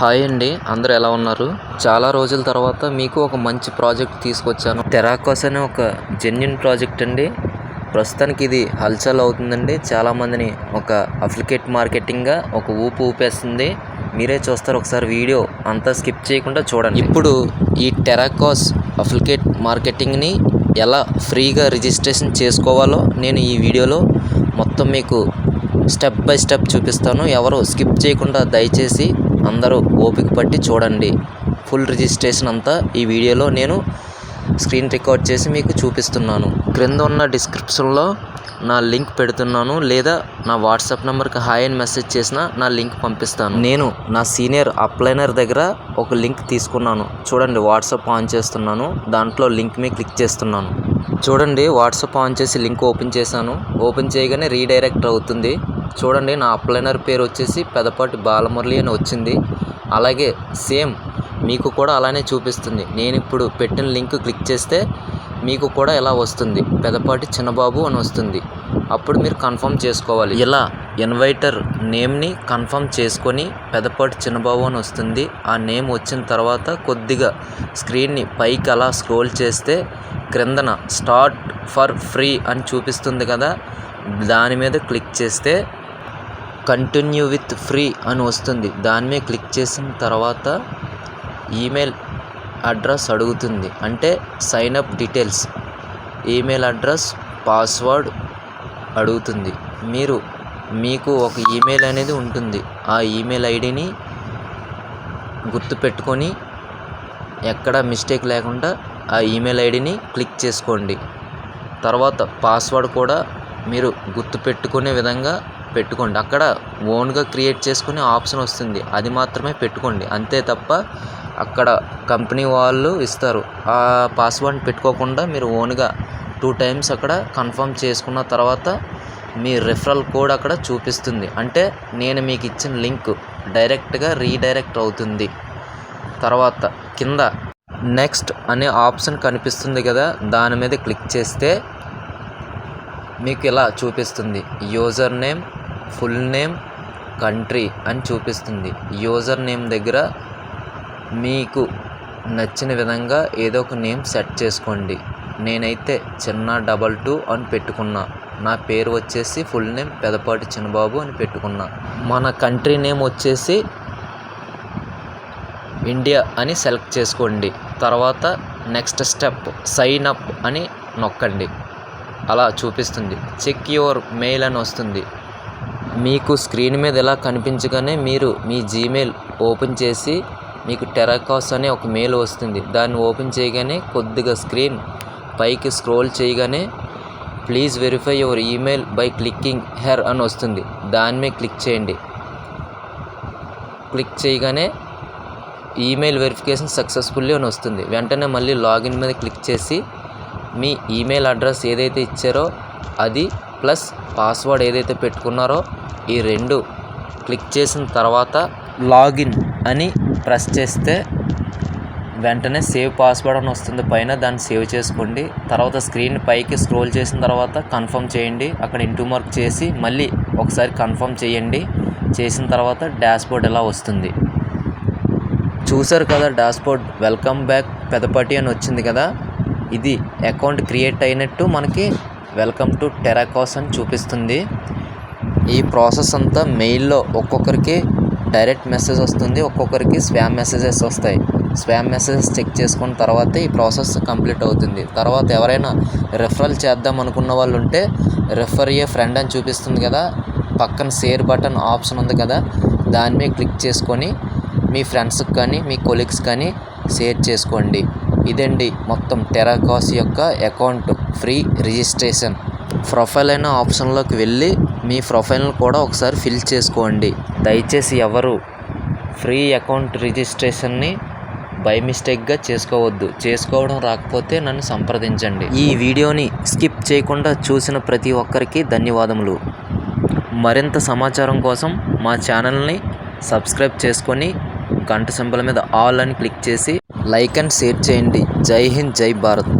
Hi అండి అందరు ఎలా ఉన్నారు? చాలా రోజుల తర్వాత మీకు ఒక మంచి ప్రాజెక్ట్ తీసుకొచ్చాను. టెరాకోస్ అనే ఒక జెన్యున్ ప్రాజెక్ట్ అండి. ప్రస్తుతానికి ఇది హల్చల్ అవుతుందండి. చాలామందిని ఒక అప్లికేట్ మార్కెటింగ్గా ఒక ఊపు ఊపేస్తుంది. మీరే చూస్తారు ఒకసారి వీడియో అంతా స్కిప్ చేయకుండా చూడండి. ఇప్పుడు ఈ టెరాకోస్ అప్లికేట్ మార్కెటింగ్ని ఎలా ఫ్రీగా రిజిస్ట్రేషన్ చేసుకోవాలో నేను ఈ వీడియోలో మొత్తం మీకు స్టెప్ బై స్టెప్ చూపిస్తాను. ఎవరు స్కిప్ చేయకుండా దయచేసి అందరూ ఓపిక పట్టి చూడండి. ఫుల్ రిజిస్ట్రేషన్ అంతా ఈ వీడియోలో నేను స్క్రీన్ రికార్డ్ చేసి మీకు చూపిస్తున్నాను. క్రింద ఉన్న డిస్క్రిప్షన్లో నా లింక్ పెడుతున్నాను లేదా నా వాట్సాప్ నెంబర్కి హాయ్ అని మెసేజ్ చేసిన నా లింక్ పంపిస్తాను. నేను నా సీనియర్ అప్లైనర్ దగ్గర ఒక లింక్ తీసుకున్నాను. చూడండి వాట్సాప్ ఆన్ చేస్తున్నాను. దాంట్లో లింక్ మీద క్లిక్ చేస్తున్నాను. చూడండి వాట్సాప్ ఆన్ చేసి లింక్ ఓపెన్ చేశాను. ఓపెన్ చేయగానే రీడైరెక్ట్ అవుతుంది. చూడండి నా అప్లైనర్ పేరు వచ్చేసి పెదపాటి బాలమురళి అని వచ్చింది. అలాగే సేమ్ మీకు కూడా అలానే చూపిస్తుంది. నేను ఇప్పుడు పెట్టిన లింక్ క్లిక్ చేస్తే మీకు కూడా ఇలా వస్తుంది. పెదపాటి చిన్నబాబు అని వస్తుంది. అప్పుడు మీరు కన్ఫర్మ్ చేసుకోవాలి. ఇలా ఇన్వైటర్ నేమ్ని కన్ఫర్మ్ చేసుకొని పెదపాటి చిన్నబాబు అని వస్తుంది. ఆ నేమ్ వచ్చిన తర్వాత కొద్దిగా స్క్రీన్ని పైకి అలా స్క్రోల్ చేస్తే క్రిందన స్టార్ట్ ఫర్ ఫ్రీ అని చూపిస్తుంది కదా. దాని మీద క్లిక్ చేస్తే కంటిన్యూ విత్ ఫ్రీ అని వస్తుంది. దాని మీద క్లిక్ చేసిన తర్వాత ఈమెయిల్ అడ్రస్ అడుగుతుంది. అంటే sign up details email address password అడుగుతుంది. మీరు మీకు ఒక ఈమెయిల్ అనేది ఉంటుంది. ఆ ఈమెయిల్ ఐడిని గుర్తుపెట్టుకొని ఎక్కడ మిస్టేక్ లేకుండా ఆ ఈమెయిల్ ఐడిని క్లిక్ చేసుకోండి. తర్వాత పాస్వర్డ్ కూడా మీరు గుర్తుపెట్టుకునే విధంగా పెట్టుకోండి. అక్కడ ఓన్గా క్రియేట్ చేసుకునే ఆప్షన్ వస్తుంది. అది మాత్రమే పెట్టుకోండి. అంతే తప్ప అక్కడ కంపెనీ వాళ్ళు ఇస్తారు. ఆ పాస్వర్డ్ పెట్టుకోకుండా మీరు ఓన్గా టూ టైమ్స్ అక్కడ కన్ఫర్మ్ చేసుకున్న తర్వాత మీ రెఫరల్ కోడ్ అక్కడ చూపిస్తుంది. అంటే నేను మీకు ఇచ్చిన లింక్ డైరెక్ట్గా రీడైరెక్ట్ అవుతుంది. తర్వాత కింద నెక్స్ట్ అనే ఆప్షన్ కనిపిస్తుంది కదా దాని మీద క్లిక్ చేస్తే మీకు ఇలా చూపిస్తుంది. User name full name country అని చూపిస్తుంది. యూజర్ నేమ్ దగ్గర మీకు నచ్చిన విధంగా ఏదో ఒక నేమ్ సెట్ చేసుకోండి. నేనైతే చిన్న డబల్ టూ అని పెట్టుకున్నా. నా పేరు వచ్చేసి ఫుల్ నేమ్ పెదపాటి చిన్నబాబు అని పెట్టుకున్నా. మన కంట్రీ నేమ్ వచ్చేసి ఇండియా అని సెలెక్ట్ చేసుకోండి. తర్వాత నెక్స్ట్ స్టెప్ సైన్ అప్ అని నొక్కండి. అలా చూపిస్తుంది. చెక్ యువర్ మెయిల్ అని వస్తుంది. మీకు స్క్రీన్ మీద ఇలా కనిపించగానే మీరు మీ జీమెయిల్ ఓపెన్ చేసి మీకు టెరాకాస్ అనే ఒక మెయిల్ వస్తుంది. దాన్ని ఓపెన్ చేయగానే కొద్దిగా స్క్రీన్ పైకి స్క్రోల్ చేయగానే please verify your email by clicking here అని వస్తుంది. దాని మీద క్లిక్ చేయండి. క్లిక్ చేయగానే ఈమెయిల్ వెరిఫికేషన్ సక్సెస్ఫుల్లీ అని వస్తుంది. వెంటనే మళ్ళీ లాగిన్ మీద క్లిక్ చేసి మీ ఈమెయిల్ అడ్రస్ ఏదైతే ఇచ్చారో అది ప్లస్ పాస్వర్డ్ ఏదైతే పెట్టుకున్నారో ఈ రెండు క్లిక్ చేసిన తర్వాత లాగిన్ అని ప్రెస్ చేస్తే వెంటనే సేవ్ పాస్వర్డ్ అని వస్తుంది. పైన దాన్ని సేవ్ చేసుకోండి. తర్వాత స్క్రీన్ పైకి స్క్రోల్ చేసిన తర్వాత కన్ఫర్మ్ చేయండి. అక్కడ ఇంటూ మార్క్ చేసి మళ్ళీ ఒకసారి కన్ఫర్మ్ చేయండి. చేసిన తర్వాత డాష్బోర్డ్ ఎలా వస్తుంది? చూసారు కదా డాష్బోర్డ్? వెల్కమ్ బ్యాక్ పెదపటి అని వచ్చింది కదా? ఇది అకౌంట్ క్రియేట్ అయినట్టు మనకి వెల్కమ్ టు టెరాకాస్ అని చూపిస్తుంది. ఈ ప్రాసెస్ అంతా మెయిల్లో ఒక్కొక్కరికి డైరెక్ట్ మెసేజ్ వస్తుంది ఒక్కొక్కరికి స్పామ్ మెసేజెస్ వస్తాయి. స్పామ్ మెసేజెస్ చెక్ చేసుకున్న తర్వాత ఈ ప్రాసెస్ కంప్లీట్ అవుతుంది. తర్వాత ఎవరైనా రెఫరల్ చేద్దాం అనుకున్న వాళ్ళు ఉంటే రెఫర్ ఏ ఫ్రెండ్ అని చూపిస్తుంది కదా పక్కన షేర్ బటన్ ఆప్షన్ ఉంది కదా దాని మీద క్లిక్ చేసుకొని మీ ఫ్రెండ్స్కి కానీ మీ కొలీగ్స్ కానీ షేర్ చేసుకోండి. ఇదండి మొత్తం టెరాకాస్ యొక్క అకౌంట్. Free registration. ప్రొఫైల్ అయిన ఆప్షన్లోకి వెళ్ళి మీ ప్రొఫైల్ని కూడా ఒకసారి ఫిల్ చేసుకోండి. దయచేసి ఎవరు ఫ్రీ అకౌంట్ రిజిస్ట్రేషన్ని బై మిస్టేక్గా చేసుకోవద్దు. చేసుకోవడం రాకపోతే నన్ను సంప్రదించండి. ఈ వీడియోని స్కిప్ చేయకుండా చూసిన ప్రతి ఒక్కరికి ధన్యవాదములు. మరింత సమాచారం కోసం మా ఛానల్ని సబ్స్క్రైబ్ చేసుకొని గంట సింబల్ మీద ఆల్ అని క్లిక్ చేసి లైక్ అండ్ షేర్ చేయండి. జై హింద్ జై భారత్.